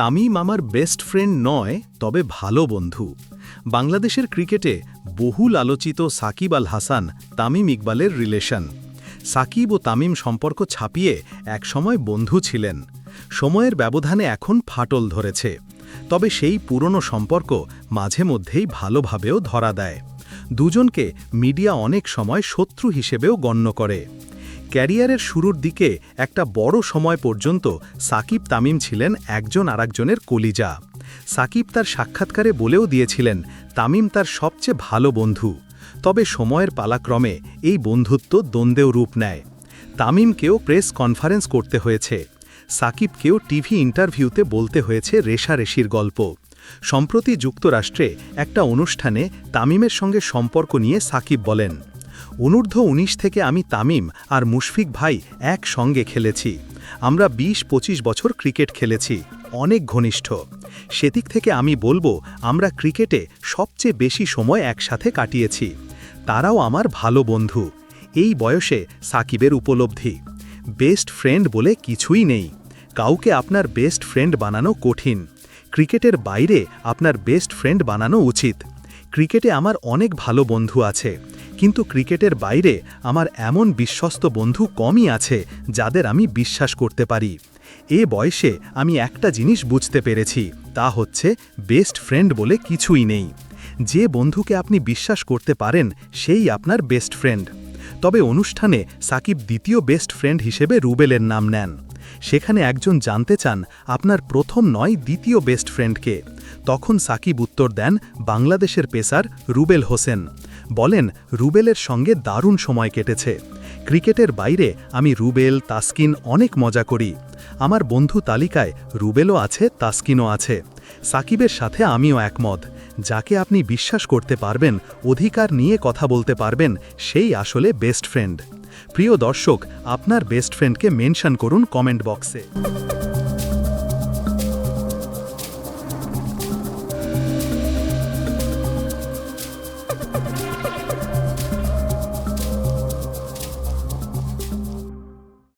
তামিম আমার best friend নয়, তবে ভালো বন্ধু। বাংলাদেশের ক্রিকেটে বহুল আলোচিত সাকিব আল হাসান, তামিম ইকবালের রিলেশন। সাকিব ও তামিম সম্পর্ক ছাপিয়ে একসময় বন্ধু ছিলেন। সময়ের ব্যবধানে এখন ফাটল ধরেছে। তবে সেই পুরনো সম্পর্ক মাঝে মধ্যেই ভালোভাবেও ধরা দেয়। দুজনকে মিডিয়া অনেক সময় শত্রু হিসেবেও গণ্য করে। ক্যারিয়ারের শুরুর দিকে একটা বড় সময় পর্যন্ত সাকিব তামিম ছিলেন একজন আরেকজনের কলিজা। সাকিব তার সাক্ষাৎকারে বলেও দিয়েছিলেন, তামিম তার সবচেয়ে ভালো বন্ধু। তবে সময়ের পালাক্রমে এই বন্ধুত্ব দ্বন্দ্বেও রূপ নেয়। তামিমকেও প্রেস কনফারেন্স করতে হয়েছে। সাকিবকেও টিভি ইন্টারভিউতে বলতে হয়েছে রেশারেশির গল্প। সম্প্রতি যুক্তরাষ্ট্রে একটা অনুষ্ঠানে তামিমের সঙ্গে সম্পর্ক নিয়ে সাকিব বলেন অনূর্ধ্ব ১৯ থেকে আমি তামিম আর মুশফিক ভাই একসঙ্গে খেলেছি। আমরা ২০ ২৫ বছর ক্রিকেট খেলেছি। অনেক ঘনিষ্ঠ। সেদিক থেকে আমি বলব, আমরা ক্রিকেটে সবচেয়ে বেশি সময় একসাথে কাটিয়েছি। তারাও আমার ভালো বন্ধু। এই বয়সে সাকিবের উপলব্ধি। বেস্ট ফ্রেন্ড বলে কিছুই নেই। কাউকে আপনার বেস্ট ফ্রেন্ড বানানো কঠিন। ক্রিকেটের বাইরে আপনার বেস্ট ফ্রেন্ড বানানো উচিত। ক্রিকেটে আমার অনেক ভালো বন্ধু আছে। কিন্তু ক্রিকেটের বাইরে আমার এমন বিশ্বস্ত বন্ধু কমই আছে যাদের আমি বিশ্বাস করতে পারি। এ বয়সে আমি একটা জিনিস বুঝতে পেরেছি, তা হচ্ছে বেস্ট ফ্রেন্ড বলে কিছুই নেই। যে বন্ধুকে আপনি বিশ্বাস করতে পারেন, সেই আপনার বেস্ট ফ্রেন্ড। তবে অনুষ্ঠানে সাকিব দ্বিতীয় বেস্ট ফ্রেন্ড হিসেবে রুবেলের নাম নেন। সেখানে একজন জানতে চান আপনার প্রথম নয় দ্বিতীয় বেস্ট ফ্রেন্ডকে। তখন সাকিব উত্তর দেন, বাংলাদেশের পেসার রুবেল হোসেন। বলেন, রুবেলের সঙ্গে দারুণ সময় কেটেছে। ক্রিকেটের বাইরে আমি রুবেল, তাসকিন অনেক মজা করি। আমার বন্ধু তালিকায় রুবেলও আছে, তাসকিনও আছে। সাকিবের সাথে আমিও একমত। যাকে আপনি বিশ্বাস করতে পারবেন, অধিকার নিয়ে কথা বলতে পারবেন, সেই আসলে বেস্ট ফ্রেন্ড প্রিয় দর্শক, আপনার বেস্ট ফ্রেন্ডকে মেনশন করুন কমেন্ট বক্সে